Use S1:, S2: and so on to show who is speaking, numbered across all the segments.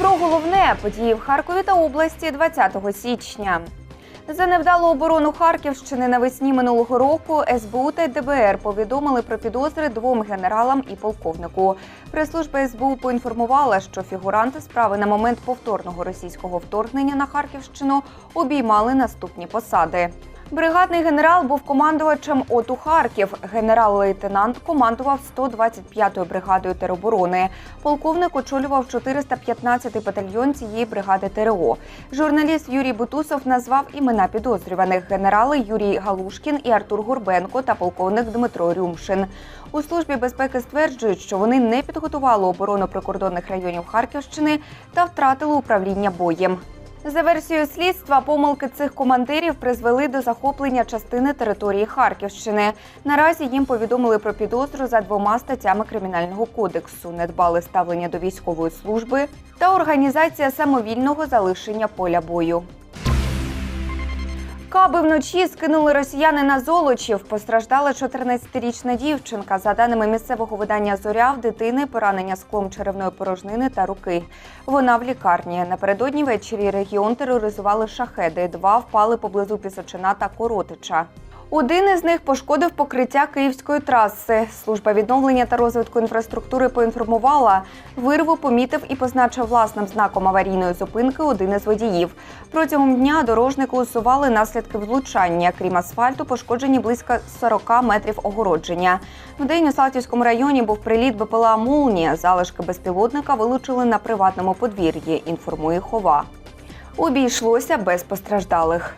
S1: Про головне події в Харкові та області 20 січня. За невдалу оборону Харківщини навесні минулого року СБУ та ДБР повідомили про підозри двом генералам і полковнику. Прес-служба СБУ поінформувала, що фігуранти справи на момент повторного російського вторгнення на Харківщину обіймали наступні посади. Бригадний генерал був командувачем ОТУ Харків. Генерал-лейтенант командував 125-ю бригадою тероборони. Полковник очолював 415-й батальйон цієї бригади ТРО. Журналіст Юрій Бутусов назвав імена підозрюваних генерали Юрій Галушкін і Артур Гурбенко та полковник Дмитро Рюмшин. У службі безпеки стверджують, що вони не підготували оборону прикордонних районів Харківщини та втратили управління боєм. За версією слідства, помилки цих командирів призвели до захоплення частини території Харківщини. Наразі їм повідомили про підозру за двома статтями кримінального кодексу: недбале ставлення до військової служби та організація самовільного залишення поля бою. Каби вночі скинули росіяни на Золочів. Постраждала 14-річна дівчинка. За даними місцевого видання Зоря, в дитини поранення склом черевної порожнини та руки. Вона в лікарні. Напередодні ввечері регіон тероризували шахеди. Два впали поблизу Пісочина та Коротича. Один із них пошкодив покриття київської траси. Служба відновлення та розвитку інфраструктури поінформувала, вирву помітив і позначив власним знаком аварійної зупинки один із водіїв. Протягом дня дорожники усували наслідки влучання. Крім асфальту, пошкоджені близько 40 метрів огородження. Вдень у Салтівському районі був приліт БПЛА «Молнія». Залишки безпілотника вилучили на приватному подвір'ї. Інформує хова. Обійшлося без постраждалих.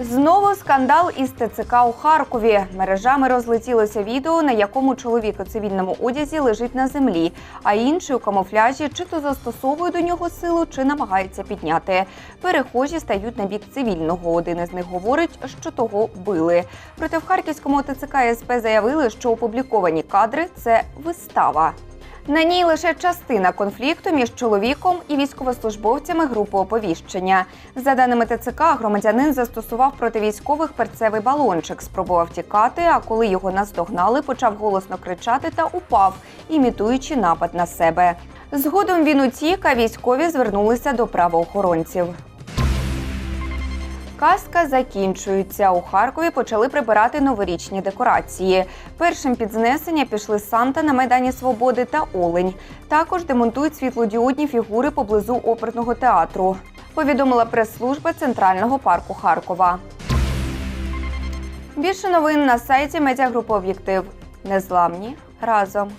S1: Знову скандал із ТЦК у Харкові. Мережами розлетілося відео, на якому чоловік у цивільному одязі лежить на землі, а інший у камуфляжі чи то застосовує до нього силу, чи намагається підняти. Перехожі стають на бік цивільного. Один із них говорить, що того били. Проте в харківському ТЦК СП заявили, що опубліковані кадри це вистава. На ній лише частина конфлікту між чоловіком і військовослужбовцями групи оповіщення. За даними ТЦК, громадянин застосував проти військових перцевий балончик, спробував тікати. А коли його наздогнали, почав голосно кричати та упав, імітуючи напад на себе. Згодом він утік, а військові звернулися до правоохоронців. Казка закінчується. У Харкові почали прибирати новорічні декорації. Першим під знесення пішли Санта на Майдані Свободи та Олень. Також демонтують світлодіодні фігури поблизу оперного театру. Повідомила прес-служба Центрального парку Харкова. Більше новин на сайті медіагрупи Об'єктив. Незламні разом.